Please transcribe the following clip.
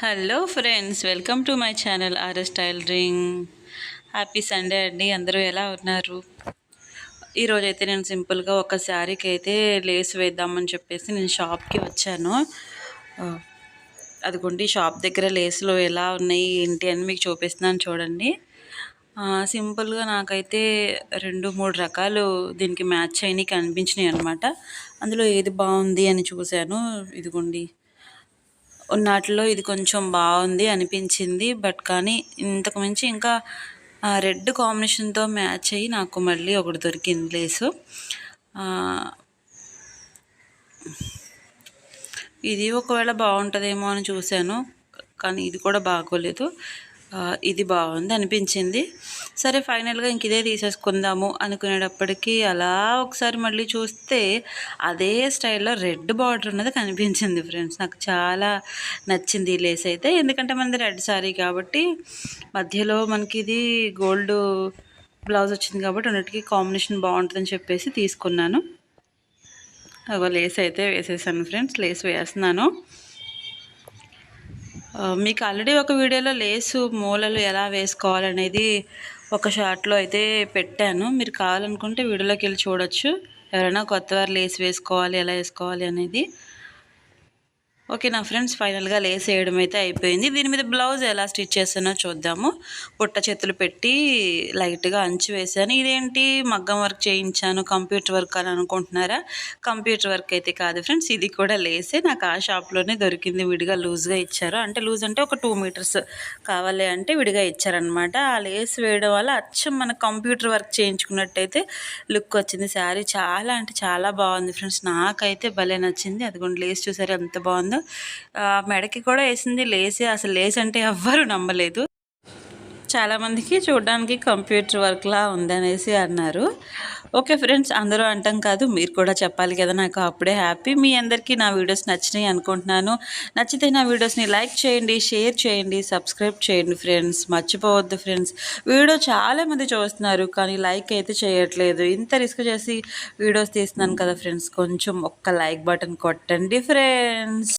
Hello friends welcome to my channel RS tailoring happy Sunday అండి అందరూ ఎలా ఉన్నారు? ఈరోజు అయితే నేను సింపుల్గా ఒక శారీకి అయితే లేస్ వేద్దామని చెప్పేసి నేను షాప్కి వచ్చాను. అదిగోండి షాప్ దగ్గర లేసులు ఎలా ఉన్నాయి ఏంటి అని మీకు చూపిస్తున్నాను చూడండి. సింపుల్గా నాకైతే రెండు మూడు రకాలు దీనికి మ్యాచ్ అయినవి కనిపించినాయి అనమాట అందులో ఏది బాగుంది అని చూశాను. ఇదిగోండి ఉన్నట్లో ఇది కొంచెం బాగుంది అనిపించింది. బట్ కానీ ఇంతకు మించి ఇంకా రెడ్ కాంబినేషన్తో మ్యాచ్ అయ్యి నాకు మళ్ళీ ఒకటి దొరికింది లేసు. ఇది ఒకవేళ బాగుంటుందేమో అని చూశాను. కానీ ఇది కూడా బాగోలేదు. ఇది బాగుంది అనిపించింది. సరే ఫైనల్గా ఇంక ఇదే తీసేసుకుందాము అనుకునేటప్పటికీ అలా ఒకసారి మళ్ళీ చూస్తే అదే స్టైల్లో రెడ్ బార్డర్ ఉన్నది కనిపించింది ఫ్రెండ్స్. నాకు చాలా నచ్చింది ఈ లేస్ అయితే. ఎందుకంటే మనది రెడ్ శారీ కాబట్టి మధ్యలో మనకి ఇది గోల్డ్ బ్లౌజ్ వచ్చింది కాబట్టి అన్నిటికీ కాంబినేషన్ బాగుంటుందని చెప్పేసి తీసుకున్నాను. అగో లేస్ అయితే వేసేసాను ఫ్రెండ్స్. లేస్ వేస్తున్నాను. మీకు ఆల్రెడీ ఒక వీడియోలో లేసు మూలలు ఎలా వేసుకోవాలనేది ఒక షార్ట్లో అయితే పెట్టాను. మీరు కావాలనుకుంటే వీడియోలోకి వెళ్ళి చూడొచ్చు. ఎవరైనా కొత్తవారు లేస్ వేసుకోవాలి ఎలా వేసుకోవాలి అనేది. ఓకే నా ఫ్రెండ్స్ ఫైనల్గా లేస్ వేయడం అయితే అయిపోయింది. దీని మీద బ్లౌజ్ ఎలా స్టిచ్ చేస్తానో చూద్దాము. పుట్ట చేతులు పెట్టి లైట్గా అంచు వేసాను ఇదేంటి? మగ్గం వర్క్ చేయించాను. కంప్యూటర్ వర్క్ అని అనుకుంటున్నారా? కంప్యూటర్ వర్క్ అయితే కాదు ఫ్రెండ్స్ ఇది కూడా లేసే. నాకు ఆ షాప్లోనే దొరికింది. విడిగా లూజ్గా ఇచ్చారు. అంటే లూజ్ అంటే ఒక టూ మీటర్స్ కావాలి అంటే విడిగా ఇచ్చారనమాట ఆ లేస్ వేయడం వల్ల అచ్చం మన కంప్యూటర్ వర్క్ చేయించుకున్నట్టయితే లుక్ వచ్చింది. శారీ చాలా అంటే చాలా బాగుంది ఫ్రెండ్స్. నాకైతే భలే నచ్చింది. అదిగోండి లేస్ చూసారు ఎంత బాగుందో. ఆ, మెడకి కూడా వేసింది లేసే అసలు లేస్ అంటే ఎవ్వరు నమ్మలేదు. చాలామందికి చూడడానికి కంప్యూటర్ వర్క్లా ఉందనేసి అన్నారు. ఓకే ఫ్రెండ్స్ అందరూ అంటాం కాదు మీరు కూడా చెప్పాలి కదా నాకు అప్పుడే హ్యాపీ. మీ అందరికీ నా వీడియోస్ నచ్చినాయి అనుకుంటున్నాను. నచ్చితే నా వీడియోస్ని లైక్ చేయండి షేర్ చేయండి సబ్స్క్రైబ్ చేయండి ఫ్రెండ్స్. మర్చిపోవద్దు ఫ్రెండ్స్. వీడియో చాలామంది చూస్తున్నారు కానీ లైక్ అయితే చేయట్లేదు. ఇంత రిస్క్ చేసి వీడియోస్ తీస్తున్నాను కదా ఫ్రెండ్స్ కొంచెం ఒక్క లైక్ బటన్ కొట్టండి ఫ్రెండ్స్.